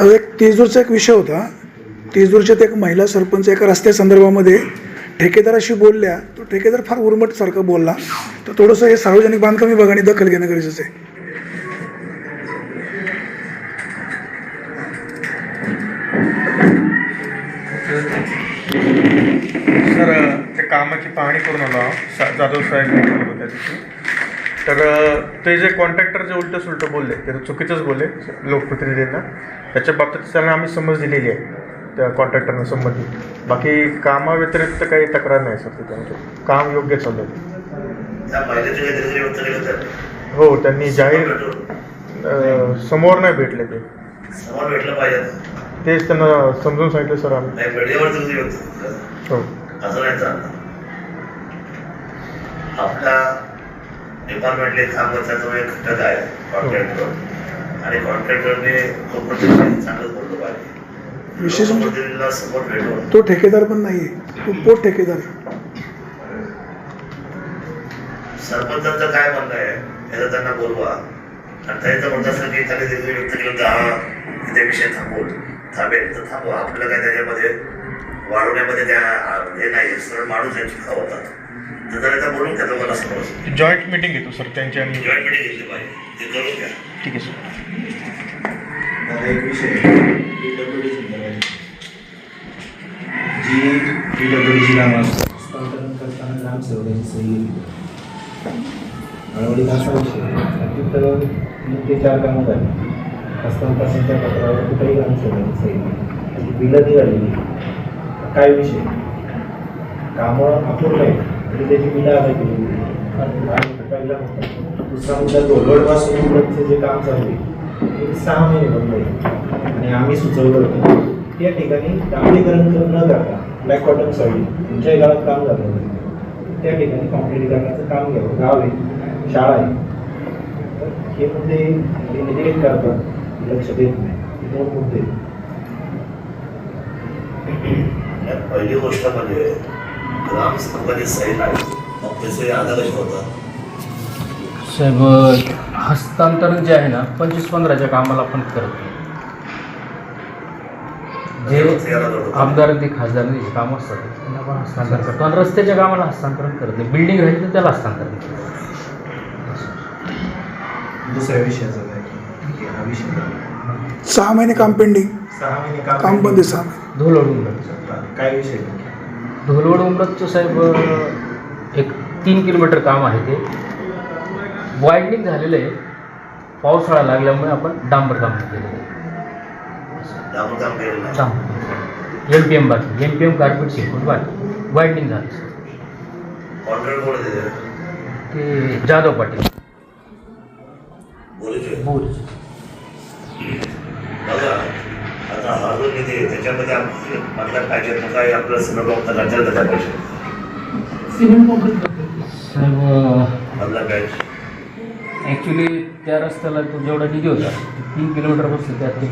एक तेजूरचा एक विषय होता. तेजूरच्यात एक महिला सरपंच एका रस्त्यासंदर्भामध्ये ठेकेदाराशी बोलल्या. तो ठेकेदार फार उर्मटसारखं बोलला. तर थोडंसं हे सार्वजनिक बांधकाम विभागाने दखल घेणं गरजेचं आहे. सर त्या कामाची पाहणी करून आलो जाधव साहेब होत्या तिथे. तर ते जे कॉन्ट्रॅक्टर जे उलटं सुलटं बोलले ते तर चुकीचंच बोलले लोकप्रतिनिधींना. त्याच्या बाबतीत त्यांना आम्ही समज दिलेली आहे त्या कॉन्ट्रॅक्टरना संबंधित. बाकी कामाव्यतिरिक्त काही तक्रार नाही सर आमच्या काम योग्य चालू आहे. हो त्यांनी जाहीर समोर नाही भेटले ते. तेच त्यांना समजून सांगितलं सर आम्ही. हो. आपल्या डिपार्टमेंटले काम करण्याचा एक घटक आहे कॉन्ट्रॅक्टर आणि कॉन्ट्रॅक्टरने चांगलं बोललं पाहिजे. विशेष म्हणजे- भेटून. तो ठेकेदार पण नाही तो पोट ठेकेदार. सरपंचांचं काय म्हणणं आहे याचं त्यांना बोलवा. आणि त्यांचं म्हणत असेल की व्यक्त केलं तर हा इथे विषय थांबवून थांबेल तर थांबवा. आपल्याला काय त्याच्यामध्ये वाढवण्यामध्ये त्या हे नाही सरळ माणूस यांची होतात. बोलून मला जॉईंट मिटिंग घेतो सर त्यांची आणि जॉईंट मिटिंग घेतली पाहिजे ते करून घ्या. ठीक आहे सर. एक विषय पीडब्ल्यूडी संदर्भात जी पीडब्ल्यूडीची असतात हस्तांतरण करताना ग्रामसेवकाची सही. असा विषय ते चार कामं झाली. हस्तांतरणाच्या पत्रावर कुठेही ग्रामसेवकाची सही नाही. ती बिलं निघालेली काय विषय? कामं अपूर्ण आहेत. आणि त्याची बिलं आलं केली. पहिला मुद्दा. दुसरा मुद्दा धोरडपासून जे काम चालू आहे ते सहा महिने बंद आहे. आणि आम्ही सुचवलं होतं. त्या ठिकाणी डांबरीकरण न करता ब्लॅक कॉटन सॉईल तुमच्याही गावात काम झालं होतं. त्या ठिकाणी कॉम्प्लिटीकरणाचं काम घ्यावं. गाव आहे शाळा आहे. तर हे मुद्दे निगेट करतात. लक्ष देत नाही. दोन मुद्दे पहिली गोष्ट म्हणजे सही साहेब हस्तांतरण जे आहे ना पंचवीस पंधराच्या कामाला आपण करतो जे आमदार ते खासदार जे काम असतात त्यांना आपण हस्तांतरण करतो. आणि रस्त्याच्या कामाला हस्तांतरण करत नाही. बिल्डिंग राहिली तर त्याला हस्तांतरण करतो. दुसऱ्या विषयाचा काय? की विषय. सहा महिने काम पेंडिंग सहा महिने काम बंद सहा महिने. उमरत काय विषय? धुलोड उमरतचं साहेब एक तीन किलोमीटर काम आहे ते. वायडिंग झालेलं आहे. पावसाळा लागल्यामुळे आपण डांबर काम केलेलं आहे. एम पी एम बाकी एम पी एम कार्पेट शिकून बाकी वायडिंग झालं. ते जाधव पाटील. बोल बघा आता हा जो त्याच्यामध्ये मतलब पाहिजे तो काय आपलं बघता राज्यात त्याचा पाहिजे. काय? ॲक्च्युली त्या रस्त्याला तो जेवढा निधी होता ते तीन किलोमीटर बसलं त्यात ते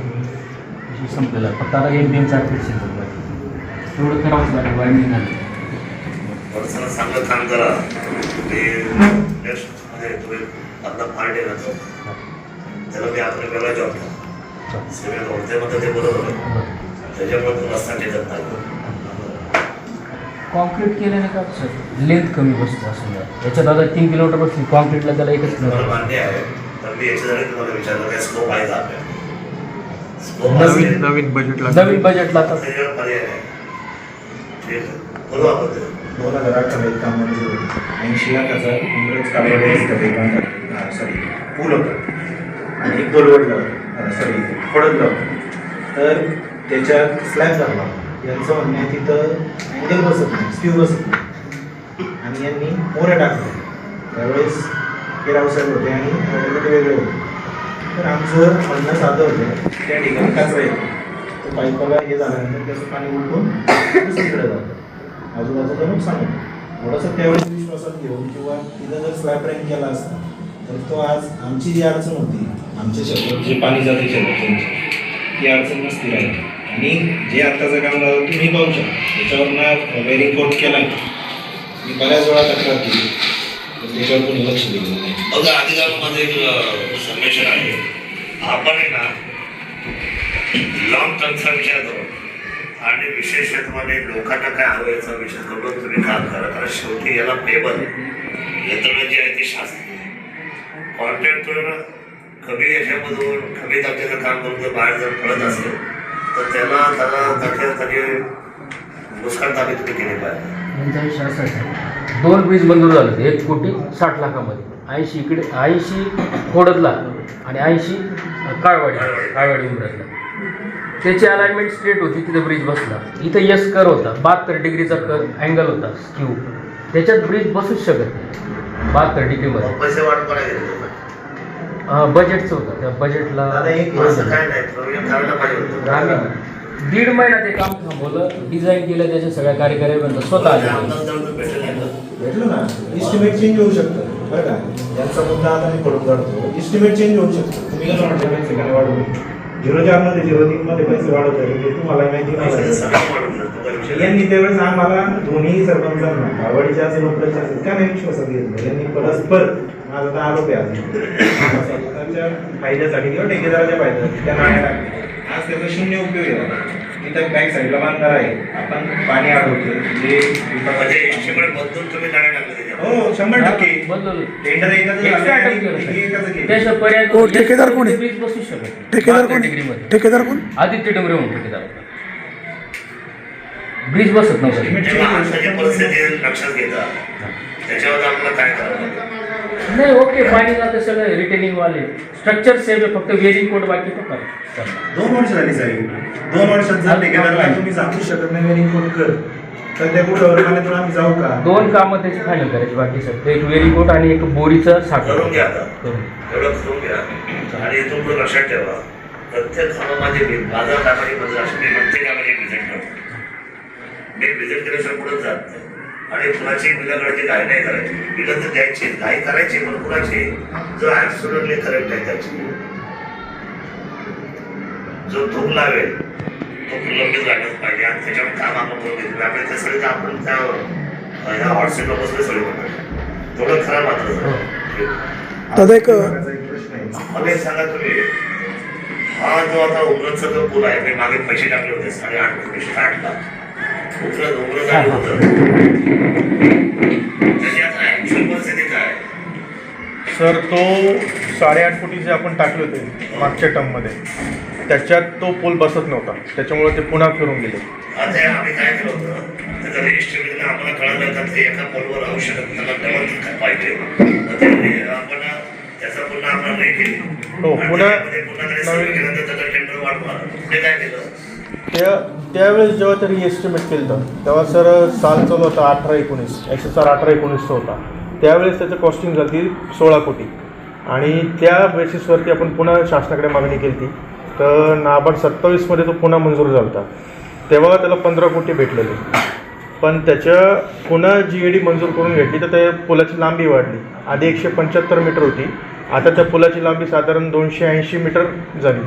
संपलेला. फक्त आता एम पी एम कार्पेट शिकून बाकी तेवढं करावंच लागेल वायडिंग झालं वर्षाला चांगलं काम करा. ते नेक्स्टमध्ये तुम्ही आपला ना तो. त्याला मी आपल्या वेगळा जॉब होते म्हणतं ते बरोबर आहे त्याच्यामुळे तुम्ही रस्ता टेकत नाही कॉन्क्रीट केल्याने का? सर लेंथ कमी बसते असं. याच्यात आता तीन किलोमीटर बसली कॉन्क्रीटला त्याला एकच किलोमीटर मान्य आहे. तर मी याच्यासाठी तुम्हाला विचारलं काय स्कोप आहे का? आपल्या स्कोप नवीन असेल नवीन बजेटला नवीन बजेटला आता त्याच्यावर पर्याय नाही. ठीक आहे. बोलू आपण ते. दोन हजार अठरा एक काम मंजूर होतं. ऐंशी लाखाचा इंग्रज कालवडे सॉरी पूल होता. आणि एक दोलवडलं सॉरी पडतलं तर त्याच्यात स्लॅब झाला यांचं म्हणणं आहे तिथं अँगल बसत नाही स्क्यू बसत नाही. आणि यांनी मोऱ्या टाकल्या त्यावेळेस हे रावसाहेब होते आणि ऑटोमॅटिक वेगळे होते. तर आमचं म्हणणं साधं होतं त्या ठिकाणी कचरा येतो तर पाईपाला हे झाल्यानंतर त्याचं पाणी उलटून दुसरीकडे जातं. आजूबाजूचं नुकसान होतं. थोडंसं त्यावेळेस विश्वासात घेऊन किंवा तिथं जर स्लॅब रँक केला असता तर तो आज आमची जी अडचण होती आमच्या शेतात जे पाणी जाते शेतात ती अडचण नसती आहे. आणि जे आत्ताचं काम झालं तुम्ही पाहू शकता. त्याच्यावरनं वेरिंग कोट केला मी बऱ्याच वेळा तक्रार केली. त्याच्यावर कोणी लक्ष दिलं नाही. बघा माझं एक संमेशन आहे. आपण आहे ना लॉंग टर्मचा विचार करून आणि विशेषत्वाने लोकांना काय हवं याचा विचार करून तुम्ही काम करा. कारण शेवटी याला पेबल यंत्रणा जी आहे ती शास्त्रीय कॉन्ट्रॅक्टर कमी याच्यामधून कमी ताकदीचं काम करून बाहेर जर पडत असेल तर त्याला त्याला त्याच्या त्याचे नुकसान तुम्ही केली पाहिजे. दोन ब्रिज मंजूर झाले एक कोटी साठ लाखामध्ये. ऐंशी इकडे ऐंशी खोडदला आणि ऐंशी काळवाडी काळवाडी उमरतला त्याची अलाइनमेंट स्ट्रेट होती तिथे ब्रिज बसला. इथं यस कर होता. बहात्तर डिग्रीचा कर अँगल होता स्क्यू त्याच्यात ब्रिज बसूच शकत नाही. बहात्तर डिग्रीमध्ये. पैसे वाढ बजेटचं होतं. त्या बजेटला आम्ही दीड महिना ते काम थांबवलं. डिझाईन केलं त्याच्या सगळ्या कार्यकारी बंद स्वतः भेटेल ना? इस्टिमेट चेंज होऊ शकतं. बरं का? यांचा मुद्दा आता मी पडून काढतो. इस्टिमेट चेंज होऊ शकतं. तुम्ही कसं म्हटलं पैसे काय वाढवले झिरो चारमध्ये झिरो तीनमध्ये पैसे वाढवले हे तुम्हाला माहिती नाही. तो. यांनी त्यावेळेस आम्हाला दोन्ही सरपंचांना गावाडीचे असेल उपलब्ध असेल का नाही विश्वासात घेतलं? यांनी परस्पर माझा तर आरोप आहे आज फायद्यासाठी किंवा ठेकेदाराच्या फायद्यासाठी त्या नाण्या टाकल्या आज त्याचा शून्य उपयोग आहे. इथं बॅक साईडला बांधणार आहे. आपण पाणी अडवतो जे म्हणजे बदलून तुम्ही नाणे टाकले त्याच्यावर. हो शंभर टक्के. बदललं टेंडर एकाच एकशे झालं आठ आणि टक्के एकाच होतं. केलं. त्याशिवाय पर्याय हो, ठेकेदार कोण आहे? बसू शकत नाही. ठेकेदार कोण ठेकेदार कोण? आदित्य डोंगरे म्हणून ठेकेदार ब्रिज बसत नव्हतं. म्हणजे माणसाची परिस्थिती लक्षात घेता त्याच्यावर आपल्याला काय करावं? लागेल? नाही ओके पाणी जातं सगळं रिटेनिंग वाले. स्ट्रक्चर सेम आहे फक्त वेरिंग कोड बाकी फक्त दोन वर्ष झाली साहेब दोन वर्षात जर ठेकेदारला तुम्ही सांगू शकत नाही वेरिंग कोड कर. तर त्या कुठं वर्गाने आम्ही जाऊ का? दोन कामं त्याची फायनल करायची बाकी सर एक वेरी कोट आणि एक बोरीचं साठवण करून घ्या आता. करून. एवढं करून घ्या. आणि पुढे लक्षात ठेवा. प्रत्येक कामामध्ये मी माझा कामाची बदल मी प्रत्येक कामाची व्हिजिट करतो. मी व्हिजिट केल्याशिवाय पुढे जात नाही. आणि कुणाची काढायची घाई नाही करायची. बिलं तर द्यायची घाई करायची पण कुणाची? जो ऍब्सोल्युटली करेक्ट आहे त्याची. जो धूम लावेल तो प्रलंबित राहिलाच पाहिजे. आणि त्याच्यावर काम आपण करून घेतलं आपले ते सगळे आपण त्या ह्या व्हॉट्सअपला बसले सगळे म्हणतात थोडं खरं मात्र झालं. दादा एक मला सांगा तुम्ही. हा जो आता उमरतचा जो पूल आहे मी मागे पैसे टाकले होते साडेआठ कोटी साठ लाख. सर तो साडेआठ कोटी जे आपण टाकले होते मागच्या टर्ममध्ये. त्याच्यात तो पूल बसत नव्हता. त्याच्यामुळे ते पुन्हा फिरून गेले. आता आम्ही काय केलं होतं? त्याचं रजिस्ट्रेशन आम्हाला कळालं का ते एका पोलवर राहू शकत त्याला डबल काय पाहिजे. आपण त्याचा पुन्हा आपण हे केली. हो, पुन्हा त्याच्यामध्ये पुन्हा त्याने सर्वे नवीन- केल्यानंतर त्याचं टेंडर वाढवा. पुढे काय केलं? त्या त्यावेळेस जेव्हा त्यांनी एस्टिमेट केलं होतं तेव्हा सर साल चालू होता अठरा एकोणीस एस एस आर अठरा एकोणीसचा होता. त्यावेळेस त्याचं कॉस्टिंग झाली सोळा कोटी. आणि त्या बेसिसवरती आपण पुन्हा शासनाकडे मागणी केली होती. तर नाबार्ड सत्तावीसमध्ये तो पुन्हा मंजूर झाला होता. तेव्हा त्याला पंधरा कोटी भेटलेले. पण त्याच्या पुन्हा जी ई डी मंजूर करून घेतली तर त्या पुलाची लांबी वाढली. आधी एकशे पंच्याहत्तर मीटर होती. आता त्या पुलाची लांबी साधारण दोनशे ऐंशी मीटर झाली.